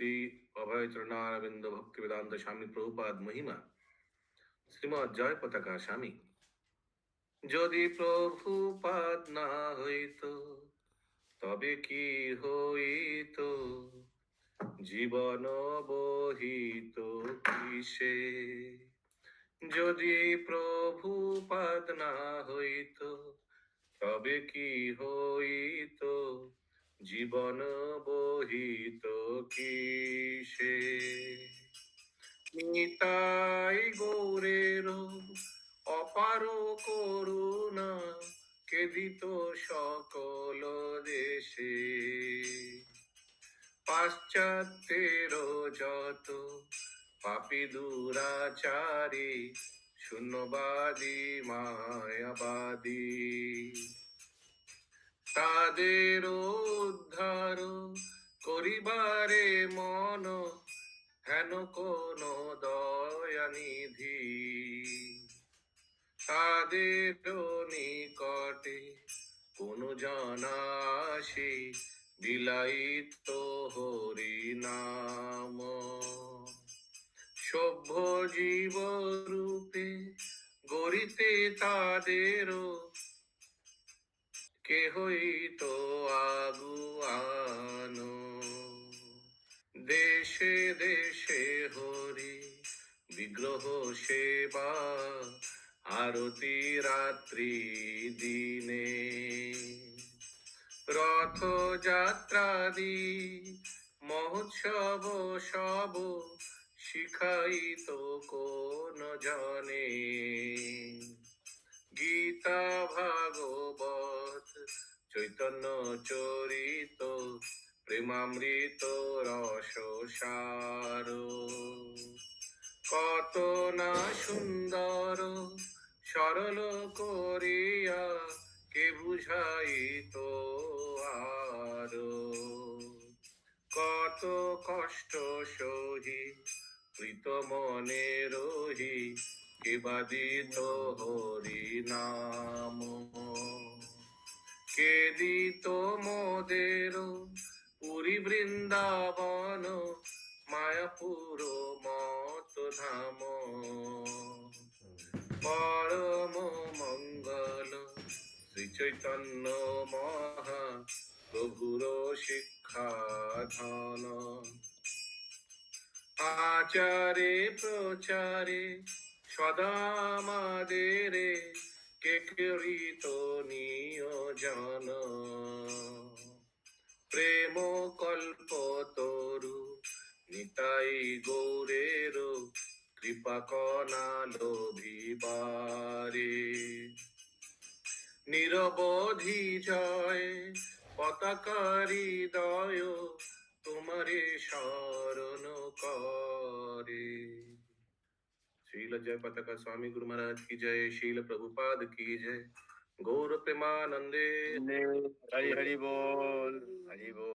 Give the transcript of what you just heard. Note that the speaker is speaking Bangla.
শ্রী অভয় চরণারবিন্দ ভক্তি বেদান্ত স্বামী প্রভুপাদ মহিমা শ্রীমৎ জয় পতাকা স্বামী যদি প্রভুপাদ না হইত, তবে কি হইত? জীবন বহিত কিসে? যদি প্রভুপাদ না হইত, তবে কি হইত? জীবন বহিত কিসে? নিতাই গৌরের অপার করুণা কেদিত সকল দেশে। পাশ্চাত্যের যত পাপি দুরাচারী, শূন্যবাদী, মায়াবাদী তাদের উদ্ধার করিবারে মন, হেন কোন দয়ানিধি তাদের নিকটে কোন জনাসি বিলাইত হরি নাম। সভ্য জীব রূপে গরিতে তাদেরও কে হইত আগুয়ানো? দেশে দেশে হরি, বিগ্রহ সেবা, আরতি রাত্রি দিনে। রথ যাত্রাদি মহোৎসব সব শিখাইত কোন জনে। চরিত প্রেমামৃত রস সার। কত না সুন্দর, সরল করিয়া কে বুঝাইত আর। কত কষ্ট সহি প্রীত মনে রহি, কে বাদিত হরি নাম। কে দিত মোদের পুরী বৃন্দাবন, মায়াপুর মত ধাম পরম মঙ্গল শ্রী চৈতন্য মহা প্রভুর শিক্ষা ধন আচারে প্রচারে সদা আমাদের কে করিত নিয়োজন প্রেম কল্প তরু, নিতাই গৌরের কৃপা কনা লোভিবারে নিরবধি জয়, পতাকারি দয় তোমারে স্মরণ जय जय पतक स्वामी गुरु महाराज की जय, शील प्रभुपाद की जय। गौर प्रेमानंदे। हरि हरि बोल हरि बोल।